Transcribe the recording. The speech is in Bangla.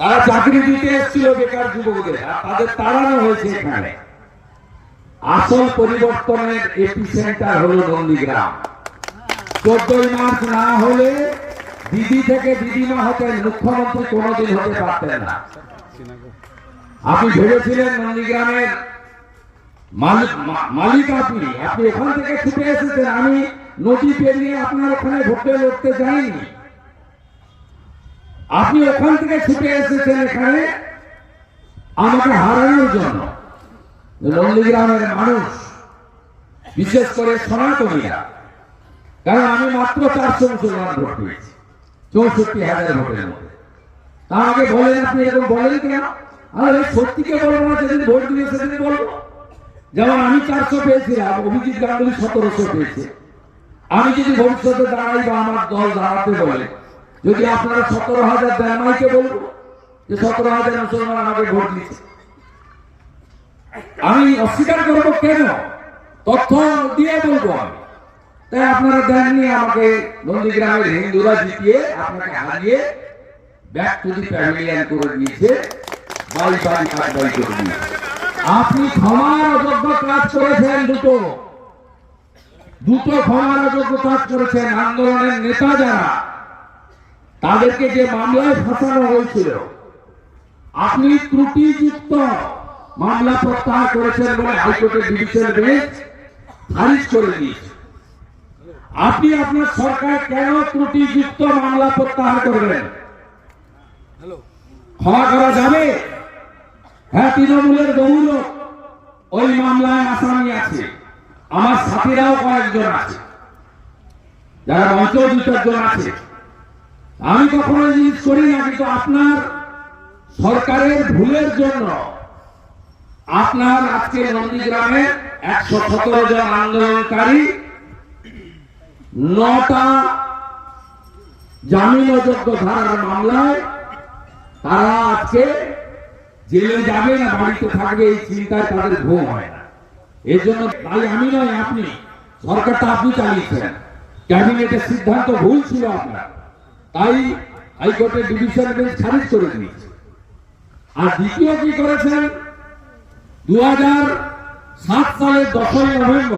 তারা চাকরি দিতে এসেছিল বেকার যুবকদের, আর তাদের তাড়ানো হয়েছে এখানে। আসল পরিবর্তনের এপিসেন্টার হলো নন্দীগ্রাম। চোদ্দই মার্চ না হলে দিদি থেকে দিদিমা হতেন, মুখ্যমন্ত্রী কোনোদিন হতে পারতেন না। আপনি ভেবেছিলেন নন্দীগ্রামের মালিক আপনি আপনি এখান থেকে ছুটে এসেছেন, আমি নদী পেরিয়ে আপনার ওখানে ভোটে লড়তে যাইনি। আপনি ওখান থেকে ছুটে এসেছেন এখানে আমাকে হারানোর জন্য। নন্দীগ্রামের মানুষ, বিশেষ করে সনাতনীরা। কারণ আমি মাত্র চারশো মুসলমান ভোট পেয়েছি, চৌষট্টি হাজার ভোটের মধ্যে। তা আমাকে বলেন, আপনি এরকম বলেন কেন? আরে সত্যিকে বলব না, যেদিন ভোট দিবে সেদিন বলব। যেমন আমি চারশো পেয়েছিলাম অভিজিৎ গাঙ্গুলি সতেরোশো পেয়েছে। আমি যদি ভবিষ্যতে দাঁড়াই বা আমার দল দাঁড়াতে বলে যদি আপনারা সতেরো হাজার দেন মাইকে বলব যে সতেরো হাজার মুসলমান আমাকে ভোট দিচ্ছে আমি অস্বীকার করব কেন? তথ্য দিয়ে বলব তাই আপনারা দেননি আমাকে নন্দীগ্রামের হিন্দুরা জিতিয়ে, আপনাকে হারিয়ে ব্যাক টু দি বাড়ি করে দিয়েছে। আপনি ক্ষমার অযোগ্য কাজ করেছেন দুটো। দুটো ক্ষমার অযোগ্য কাজ করেছেন আন্দোলনের নেতা যারা তাদেরকে যে মামলায় ফাঁসানো হয়েছিল আপনি ত্রুটিযুক্ত মামলা প্রত্যাহার করেছেন বলে হাইকোর্টের ডিভিশন বেঞ্চ খারিজ করে দিয়েছে। আপনি আপনার সরকার কেন ত্রুটিযুক্ত মামলা প্রত্যাহার করবেন? ক্ষমা করা যাবে? হ্যাঁ তৃণমূলের বহু লোক ওই মামলায় আসামি আছে। আমার সাথীরাও কয়েকজন আছে। যারা মঞ্চ দু চারজন আছে। আমি কখনো জিনিস করি না, কিন্তু আপনার সরকারের ভুলের জন্য আপনার আজকে নন্দীগ্রামে একশো সতেরো জন আন্দোলনকারী নটা জামিন অযোগ্য ধারার মামলায় তারা আজকে জেলে যাবে না, বাড়িতে থাকবে, এই চিন্তায় তাদের ঘুম হয় না। এর জন্য তাই আমি নয় আপনি। সরকারটা আপনি চালিয়েছেন। ক্যাবিনেটের সিদ্ধান্ত ভুল ছিল আপনার। তাই হাইকোর্টের ডিভিশন বেঞ্চ খারিজ করে দিয়েছে। আর দ্বিতীয় কি করেছেন দু সালের দশই নভেম্বর